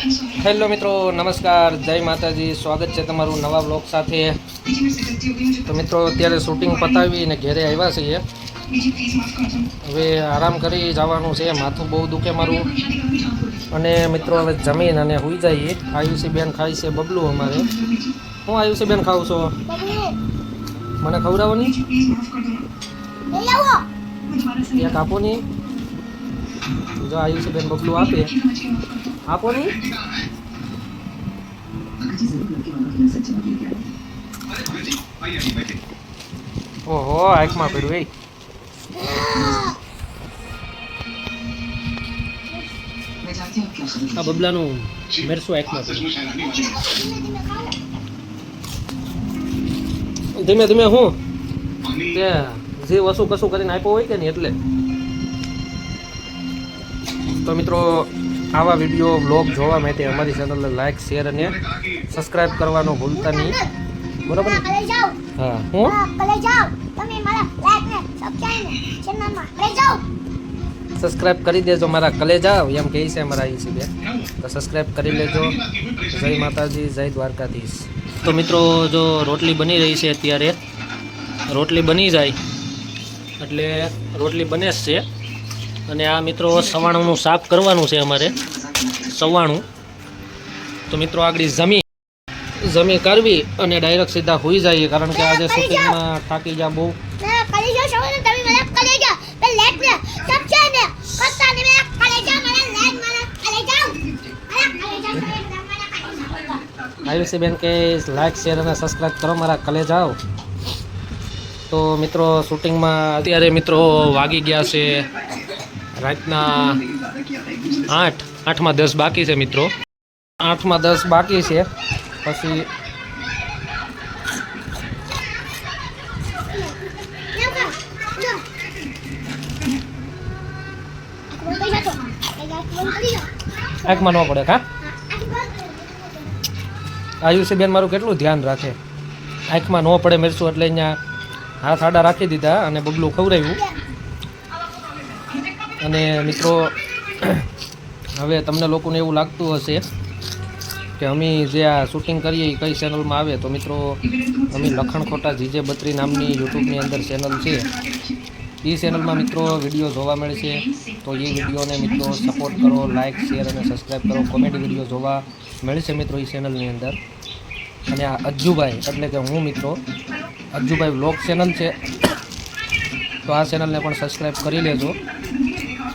Hello મિત્રો નમસ્કાર. જય માતાજી. સ્વાગત છે તમારું નવા બ્લોગ સાથે. તો મિત્રો અત્યારે શૂટિંગ પતાવી અને ઘેરે આવ્યા છીએ. હવે આરામ કરી જવાનું છે. માથું બહુ દુખે મારું. અને મિત્રો હવે જમીન અને હોઈ જઈએ. આયુષી બેન ખાય છે બબલું અમારે. હું આયુષી બેન ખાઉં છો? મને ખવડાવવાની એક આપો ની જો આયુષી બેન બબલું આપે આપો ની ઓહો, આંખમાં પડ્યું એ આ બબલાનું મેરસું આંખમાં પડ્યું. ધીમે ધીમે હું? તે જે વસુ કશું કરીને આપ્યો હોય કે નહીં એટલે? તો મિત્રો આવા વીડિયો બ્લોગ જોવા માટે અમારી ચેનલને લાઇક શેર અને સબસ્ક્રાઇબ કરવાનું ભૂલતા નહીં. બરાબર હા હું સબસ્ક્રાઇબ કરી દેજો મારા કલેજા એમ કહે છે અમારા આયુષી બેન તો સબસ્ક્રાઇબ કરી લેજો. જય માતાજી જય દ્વારકાધીશ. તો મિત્રો જો રોટલી બની રહી છે અત્યારે રોટલી બની જાય. એટલે રોટલી બને જ છે. અને આ મિત્રો સવાણુંનું સાફ કરવાનું છે અમારે. સવાણું. તો મિત્રો આગળ જમી જમી કરવી અને ડાયરેક્ટ સીધા હોઈ જઈએ કારણ કે આજે શૂટિંગમાં થાકી જા બહુ આયુષી બેન કે લાઈક શેર અને સબસ્ક્રાઈબ કરો મારા કલે જાઓ. તો મિત્રો શૂટિંગમાં અત્યારે મિત્રો વાગી ગયા છે રાતના આઠ, આઠમાં દસ બાકી છે મિત્રો. આઠમાં દસ બાકી છે. પછી આંખમાં ન પડે, કા? આયુષી બેન મારું કેટલું ધ્યાન રાખે? આંખમાં ન પડે, મેરસું એટલે અહીંયા હાથ આડા રાખી દીધા અને બબલું ખવડાવ્યું. અને મિત્રો, હવે તમને લોકોને એવું લાગતું હશે કે અમે જે આ શૂટિંગ કરીએ એ કઈ ચેનલમાં આવે, તો મિત્રો, અમે લખણ ખોટા જીજે બત્રી નામની યુટ્યુબની અંદર ચેનલ છે. એ ચેનલમાં મિત્રો વીડિયો જોવા મળે છે તો એ વિડીયોને મિત્રો સપોર્ટ કરો લાઇક શેર અને સબસ્ક્રાઈબ કરો. કોમેડી વીડિયો જોવા મળશે મિત્રો એ ચેનલની અંદર. અને આ અજ્જુભાઈ, એટલે કે હું મિત્રો, અજ્જુભાઈ વ્લોગ ચેનલ છે. તો આ ચેનલને પણ સબસ્ક્રાઈબ કરી લેજો.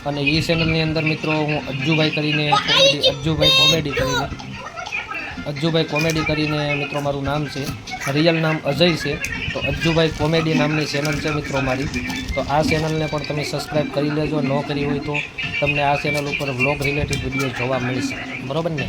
અને એ ચેનલની અંદર મિત્રો હું અજ્જુભાઈ કરીને અજ્જુભાઈ કોમેડી કરીને, અજ્જુભાઈ કોમેડી કરીને મિત્રો મારું નામ છે. રિયલ નામ અજય છે. તો અજ્જુભાઈ કોમેડી નામની ચેનલ છે મિત્રો મારી. તો આ ચેનલને પણ તમે સબસ્ક્રાઈબ કરી લેજો. ન કરી હોય તો તમને આ ચેનલ ઉપર વ્લોગ રિલેટેડ વીડિયો જોવા મળશે. બરોબર ને?